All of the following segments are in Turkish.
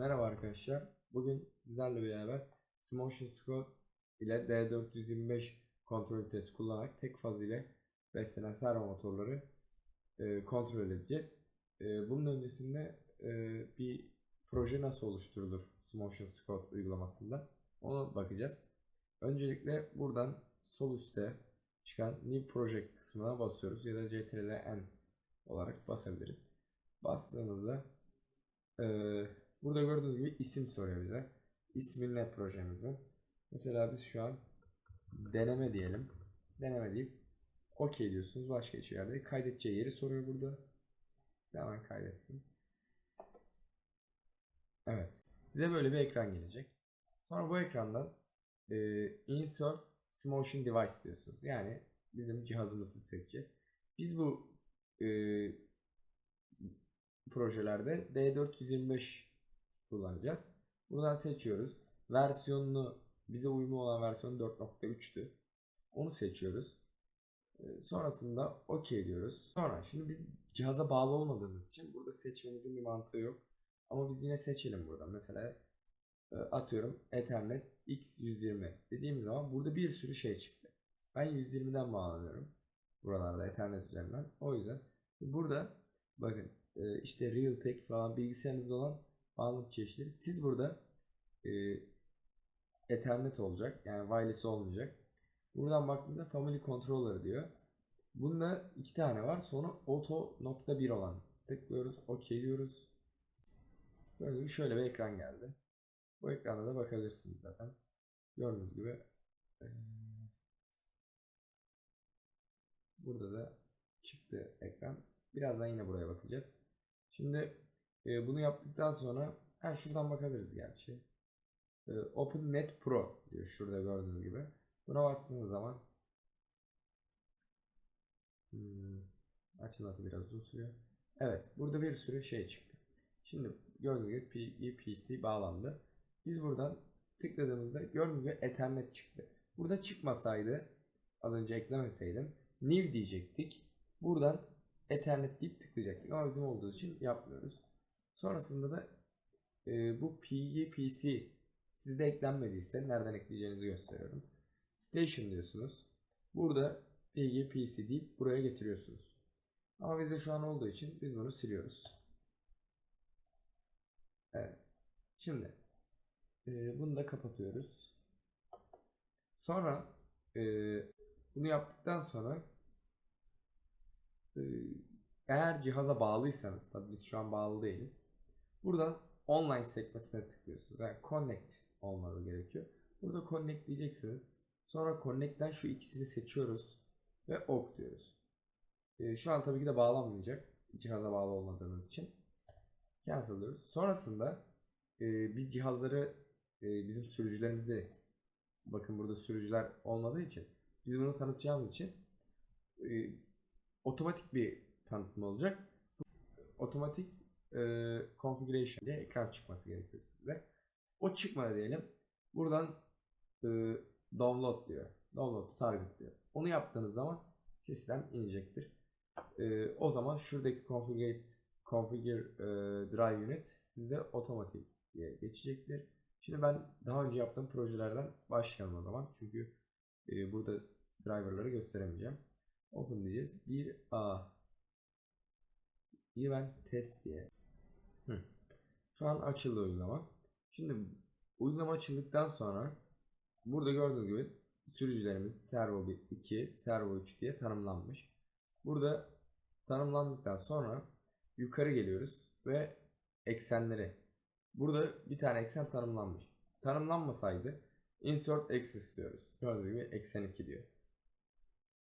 Merhaba arkadaşlar. Bugün sizlerle beraber Smotion Squad ile D425 kontrol ünitesi kullanarak tek faz ile beslenen servo motorları e, kontrol edeceğiz. E, bunun öncesinde e, bir proje nasıl oluşturulur Smotion Squad uygulamasında ona bakacağız. Öncelikle buradan sol üstte çıkan New Project kısmına basıyoruz ya da CTRL-N olarak basabiliriz. Bastığımızda ee, burada gördüğünüz gibi isim soruyor bize. İsmi ne projemizin? Mesela biz şu an deneme diyelim. Deneme deyip OK diyorsunuz. Başka hiçbir yerde. Kaydedeceği yeri soruyor burada. Hemen kaydetsin. Evet. Size böyle bir ekran gelecek. Sonra bu ekrandan e, Insert Motion Device diyorsunuz. Yani bizim cihazımızı seçeceğiz. Biz bu e, projelerde D425 kullanacağız. Buradan seçiyoruz. Versiyonunu bize uyumlu olan versiyon 4.3'tü. Onu seçiyoruz. Ee, Sonrasında OK diyoruz. Sonra şimdi biz cihaza bağlı olmadığımız için burada seçmemizin bir mantığı yok. Ama biz yine seçelim burada. Mesela e, atıyorum Ethernet X120 dediğim zaman burada bir sürü şey çıktı. Ben 120'den bağlanıyorum. Buralarda Ethernet üzerinden. O yüzden burada bakın e, işte Realtek falan bilgisayarınızda olan bağlantı çeşitleri. Siz burada e, Ethernet olacak. Yani wireless olmayacak. Buradan baktığınızda Family Controller diyor. Bunda iki tane var. Sonra Auto nokta bir olan. Tıklıyoruz. OK diyoruz. Böyle şöyle bir ekran geldi. Bu ekranda da bakabilirsiniz zaten. Gördüğünüz gibi e, burada da çıktı ekran. Birazdan yine buraya bakacağız. Şimdi e, bunu yaptıktan sonra ha şuradan bakabiliriz gerçi. E, Open Net Pro diyor şurada gördüğünüz gibi. Buna bastığınız zaman hmm, açılması biraz uzun sürüyor. Evet burada bir sürü şey çıktı. Şimdi gördüğünüz gibi PC bağlandı. Biz buradan tıkladığımızda gördüğünüz gibi Ethernet çıktı. Burada çıkmasaydı az önce eklemeseydim New diyecektik. Buradan Ethernet deyip tıklayacaktık ama bizim olduğu için yapmıyoruz. Sonrasında da e, bu PGPC sizde eklenmediyse nereden ekleyeceğinizi gösteriyorum. Station diyorsunuz. Burada PGPC deyip buraya getiriyorsunuz. Ama bizde şu an olduğu için biz bunu siliyoruz. Evet. Şimdi e, bunu da kapatıyoruz. Sonra e, bunu yaptıktan sonra e, eğer cihaza bağlıysanız tabi biz şu an bağlı değiliz. Buradan online sekmesine tıklıyorsunuz. Yani connect olmalı gerekiyor. Burada connect diyeceksiniz. Sonra connect'ten şu ikisini seçiyoruz ve ok diyoruz. E, şu an tabii ki de bağlanmayacak. Cihaza bağlı olmadığımız için. Cancel diyoruz. Sonrasında e, biz cihazları e, bizim sürücülerimizi bakın burada sürücüler olmadığı için biz bunu tanıtacağımız için e, otomatik bir tanıtım olacak. Otomatik e, configuration diye ekran çıkması gerekiyor sizde. O çıkmadı diyelim. Buradan e, download diyor. Download target diyor. Onu yaptığınız zaman sistem inecektir. E, o zaman şuradaki configure, configure e, drive unit sizde otomatik diye geçecektir. Şimdi ben daha önce yaptığım projelerden başlayalım o zaman. Çünkü e, burada driverları gösteremeyeceğim. Open diyeceğiz. 1A İyi ben test diye. Şu an açıldı uygulama. Şimdi uygulama açıldıktan sonra burada gördüğünüz gibi sürücülerimiz servo 2, servo 3 diye tanımlanmış. Burada tanımlandıktan sonra yukarı geliyoruz ve eksenleri. Burada bir tane eksen tanımlanmış. Tanımlanmasaydı insert axis diyoruz. Gördüğünüz gibi eksen 2 diyor.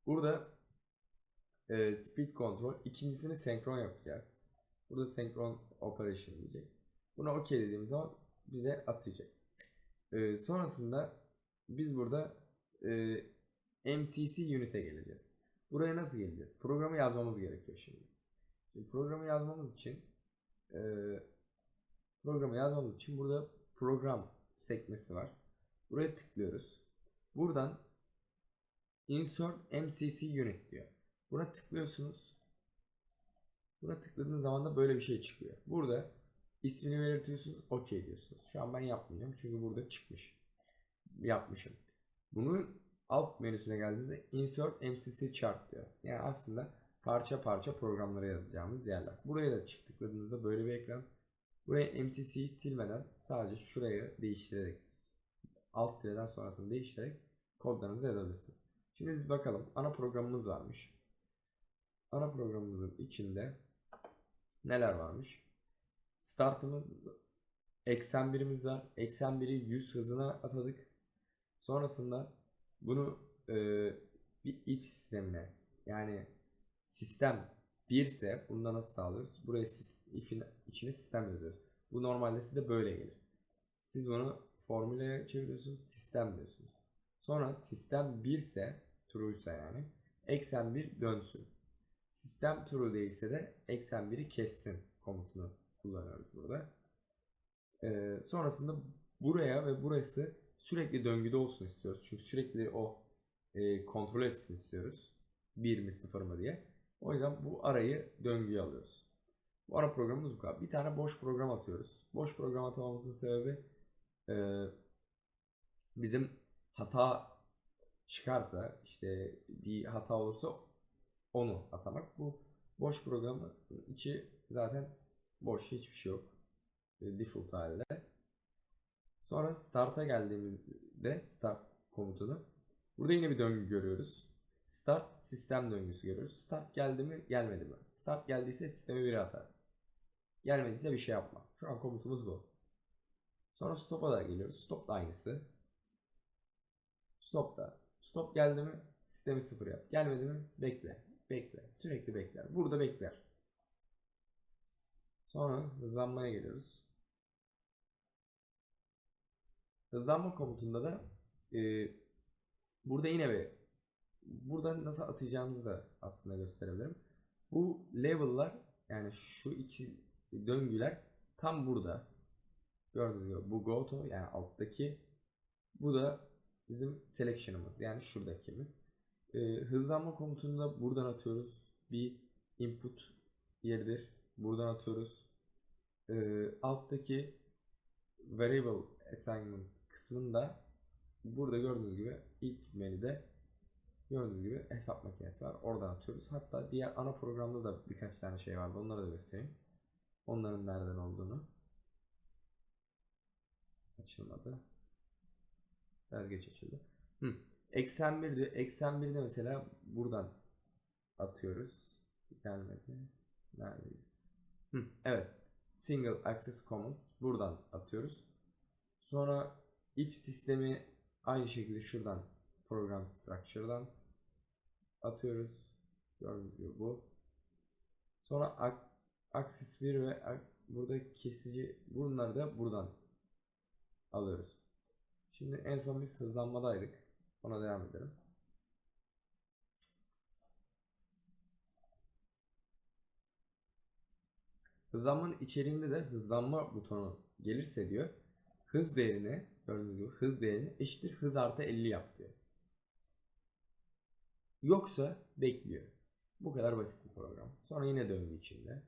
Burada e, speed control. ikincisini senkron yapacağız. Burada senkron operation diyecek. Buna OK dediğimiz zaman bize atacak. E, sonrasında biz burada e, MCC unit'e geleceğiz. Buraya nasıl geleceğiz? Programı yazmamız gerekiyor şimdi. şimdi programı yazmamız için e, programı yazmamız için burada program sekmesi var. Buraya tıklıyoruz. Buradan insert MCC unit diyor. Buna tıklıyorsunuz. Buna tıkladığınız zaman da böyle bir şey çıkıyor. Burada ismini belirtiyorsunuz. OK diyorsunuz. Şu an ben yapmayacağım çünkü burada çıkmış. Yapmışım. Bunun alt menüsüne geldiğinizde Insert MCC Chart diyor. Yani aslında parça parça programlara yazacağımız yerler. Buraya da çift tıkladığınızda böyle bir ekran. Buraya MCC'yi silmeden sadece şurayı değiştirerek alt tireden sonrasını değiştirerek kodlarınızı yazabilirsiniz. Şimdi biz bakalım ana programımız varmış. Ana programımızın içinde neler varmış? Startımız eksen birimiz var. Eksen biri 100 hızına atadık. Sonrasında bunu e, bir if sistemine yani sistem 1 ise bunu nasıl sağlıyoruz? Buraya if'in içine sistem yazıyoruz. Bu normalde size böyle gelir. Siz bunu formüle çeviriyorsunuz, sistem diyorsunuz. Sonra sistem 1 ise, true ise yani, eksen 1 dönsün. Sistem true değilse de eksen 1'i kessin komutunu kullanıyoruz burada. Ee, sonrasında buraya ve burası sürekli döngüde olsun istiyoruz. Çünkü sürekli o e, kontrol etsin istiyoruz. 1 mi 0 mı diye. O yüzden bu arayı döngüye alıyoruz. Bu ara programımız bu kadar. Bir tane boş program atıyoruz. Boş program atamamızın sebebi e, bizim hata çıkarsa işte bir hata olursa onu atamak. Bu boş programın içi zaten boş hiçbir şey yok. E, Default halde. Sonra start'a geldiğimizde start komutunu burada yine bir döngü görüyoruz. Start sistem döngüsü görüyoruz. Start geldi mi gelmedi mi? Start geldiyse sistemi bir atar. Gelmediyse bir şey yapma. Şu an komutumuz bu. Sonra stop'a da geliyoruz. Stop da aynısı. Stop da. Stop geldi mi sistemi sıfır yap. Gelmedi mi bekle. Bekle. Sürekli bekler. Burada bekler. Sonra hızlanmaya geliyoruz. Hızlanma komutunda da e, burada yine bir burada nasıl atacağımızı da aslında gösterebilirim. Bu level'lar yani şu iki döngüler tam burada. Gördüğünüz gibi bu goto yani alttaki bu da bizim selection'ımız yani şuradakimiz. E, hızlanma komutunu da buradan atıyoruz. Bir input yeridir. Buradan atıyoruz. E, alttaki variable assignment kısmında burada gördüğünüz gibi ilk menüde gördüğünüz gibi hesap makinesi var. Oradan atıyoruz. Hatta diğer ana programda da birkaç tane şey vardı. Onları da göstereyim. Onların nereden olduğunu. Açılmadı. Biraz geç açıldı. Hı. Eksen 1'de, eksen 1'de mesela buradan atıyoruz. Gelmedi. Nerede? Hı. Evet. Single access command buradan atıyoruz. Sonra if sistemi aynı şekilde şuradan program structure'dan atıyoruz. Gördüğünüz gibi bu. Sonra axis 1 ve burada kesici bunları da buradan alıyoruz. Şimdi en son biz hızlanmadaydık. Ona devam edelim. Hızlanmanın içeriğinde de hızlanma butonu gelirse diyor hız değerini gördüğünüz gibi hız değerini eşittir hız artı 50 yap diyor. Yoksa bekliyor. Bu kadar basit bir program. Sonra yine döngü içinde.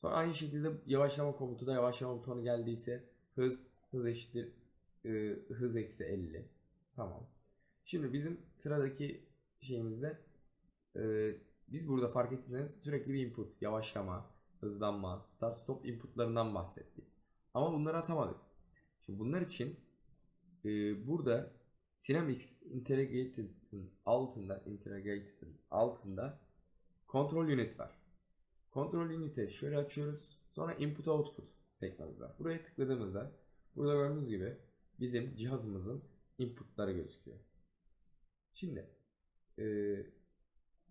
Sonra aynı şekilde yavaşlama komutu da yavaşlama butonu geldiyse hız hız eşittir e, hız eksi 50. Tamam. Şimdi bizim sıradaki şeyimizde e, biz burada fark etseniz sürekli bir input, yavaşlama, hızlanma, start stop inputlarından bahsettik. Ama bunları atamadık. Şimdi bunlar için e, burada Dynamics Integrated altında Integrated altında Control Unit var. Control Unit'i şöyle açıyoruz. Sonra Input Output sekmemiz var. Buraya tıkladığımızda burada gördüğünüz gibi bizim cihazımızın inputları gözüküyor. Şimdi e,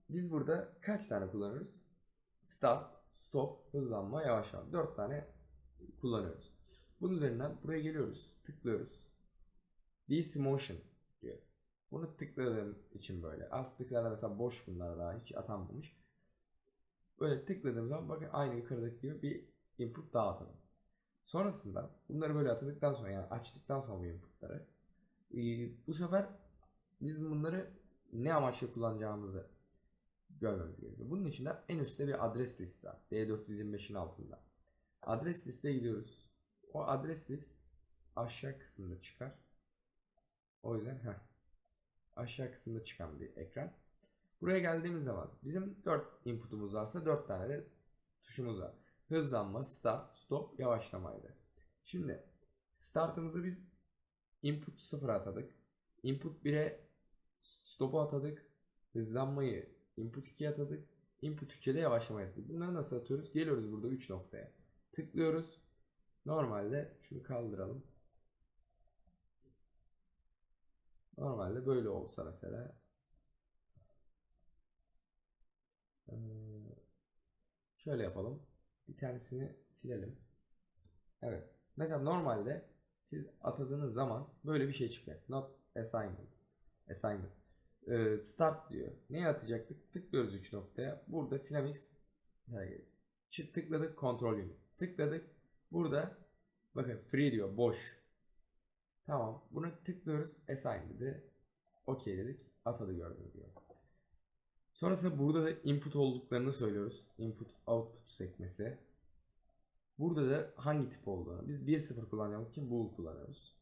biz burada kaç tane kullanıyoruz? Start, stop, hızlanma, yavaşlama. 4 tane kullanıyoruz. Bunun üzerinden buraya geliyoruz. Tıklıyoruz. DC Motion diyor. Bunu tıkladığım için böyle. Alt tıklarda mesela boş bunlar daha hiç atanmamış. Böyle tıkladığım zaman bakın aynı yukarıdaki gibi bir input daha atalım. Sonrasında bunları böyle atadıktan sonra yani açtıktan sonra bu inputları bu sefer biz bunları ne amaçla kullanacağımızı görmemiz gerekiyor. Bunun için de en üstte bir adres listi var. D425'in altında. Adres listeye gidiyoruz. O adres list aşağı kısmında çıkar. O yüzden heh, aşağı kısmında çıkan bir ekran. Buraya geldiğimiz zaman bizim 4 inputumuz varsa 4 tane de tuşumuz var. Hızlanma, start, stop, yavaşlamaydı. Şimdi startımızı biz input 0'a atadık. Input 1'e stop'u atadık. Hızlanmayı input 2'ye atadık. Input 3'e de yavaşlamayı atadık. Bunları nasıl atıyoruz? Geliyoruz burada 3 noktaya. Tıklıyoruz. Normalde şunu kaldıralım. Normalde böyle olsa mesela Ee, şöyle yapalım. Bir tanesini silelim. Evet. Mesela normalde siz atadığınız zaman böyle bir şey çıkacak. Not assignment. Assignment. Ee, start diyor. Neye atacaktık? Tıklıyoruz 3 noktaya. Burada Dynamics Çı- tıkladık Control Unit. Tıkladık. Burada bakın free diyor. Boş. Tamam. Bunu tıklıyoruz. Assign dedi. OK dedik. Atadı gördüğünüz gibi. Sonrasında burada da input olduklarını söylüyoruz. Input output sekmesi. Burada da hangi tip olduğunu. Biz 1.0 kullanacağımız için bool kullanıyoruz.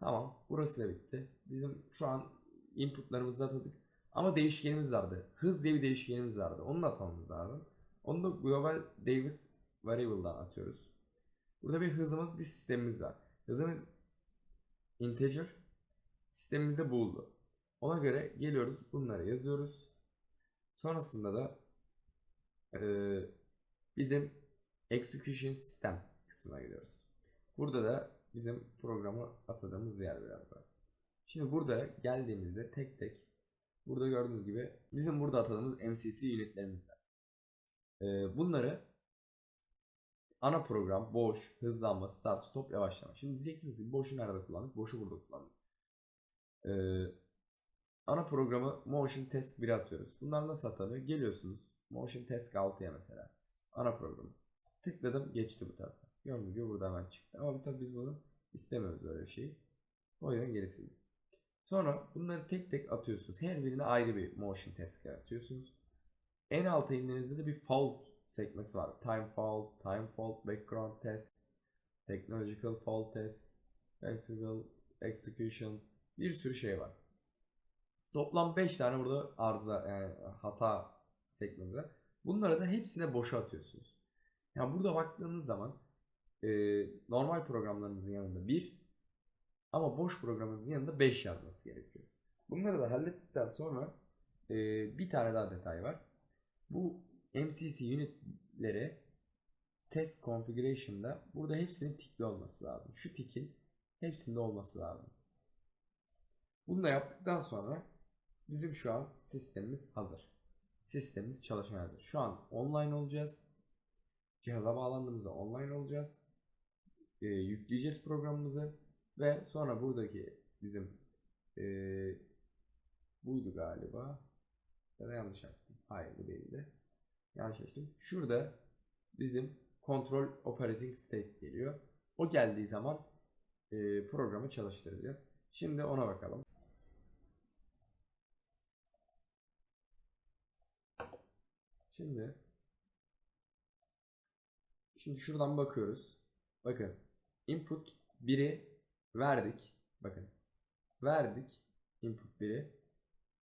Tamam. Burası da bitti. Bizim şu an inputlarımızı atadık. Ama değişkenimiz vardı. Hız diye bir değişkenimiz vardı. Onu da atamamız lazım. Onu da global Davis variable'dan atıyoruz. Burada bir hızımız, bir sistemimiz var. Hızımız integer, sistemimizde bool'du. Ona göre geliyoruz, bunları yazıyoruz. Sonrasında da eee, bizim execution system kısmına gidiyoruz. Burada da bizim programı atadığımız yer biraz daha. Şimdi burada geldiğimizde tek tek burada gördüğünüz gibi bizim burada atadığımız MCC unitlerimiz var. Eee, bunları ana program, boş, hızlanma, start, stop, yavaşlama. Şimdi diyeceksiniz ki boşu nerede kullandık? Boşu burada kullandık. Eee ana programı Motion Test 1'e atıyoruz. Bunlar nasıl atanıyor? Geliyorsunuz Motion Test 6'ya mesela. Ana programı. Tıkladım geçti bu tarafa. Gördüğünüz gibi burada hemen çıktı. Ama tabii biz bunu istemiyoruz böyle bir şeyi. O yüzden geri sildim. Sonra bunları tek tek atıyorsunuz. Her birine ayrı bir Motion Test atıyorsunuz. En alta indiğinizde de bir fault sekmesi var. Time fault, time fault, background test, technological fault test, flexible execution bir sürü şey var. Toplam 5 tane burada arıza yani hata sekmesi var. Bunları da hepsine boşa atıyorsunuz. Yani burada baktığınız zaman e, normal programlarınızın yanında 1 ama boş programınızın yanında 5 yazması gerekiyor. Bunları da hallettikten sonra e, bir tane daha detay var. Bu MCC unitleri test configuration'da burada hepsinin tikli olması lazım. Şu tikin hepsinde olması lazım. Bunu da yaptıktan sonra bizim şu an sistemimiz hazır. Sistemimiz çalışmaya hazır. Şu an online olacağız. Cihaza bağlandığımızda online olacağız. Ee, yükleyeceğiz programımızı ve sonra buradaki bizim ee, buydu galiba. Ya da yanlış açtım. Hayır bu değildi. Yanlış açtım. Şurada bizim control operating state geliyor. O geldiği zaman ee, programı çalıştıracağız. Şimdi ona bakalım. Şimdi Şimdi şuradan bakıyoruz. Bakın. Input 1'i verdik. Bakın. Verdik. Input 1'i.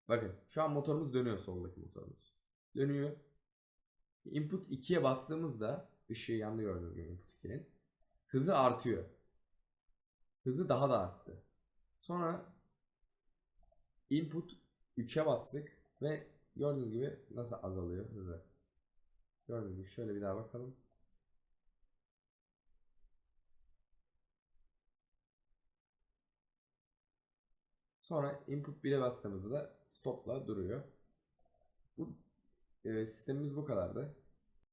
Bakın. Şu an motorumuz dönüyor soldaki motorumuz. Dönüyor. Input 2'ye bastığımızda ışığı yandı gördüğünüz gibi input 2'nin. Hızı artıyor. Hızı daha da arttı. Sonra input 3'e bastık ve gördüğünüz gibi nasıl azalıyor hızı. Gördüğünüz gibi şöyle bir daha bakalım. Sonra input 1'e bastığımızda da stopla duruyor. Bu e, sistemimiz bu kadardı.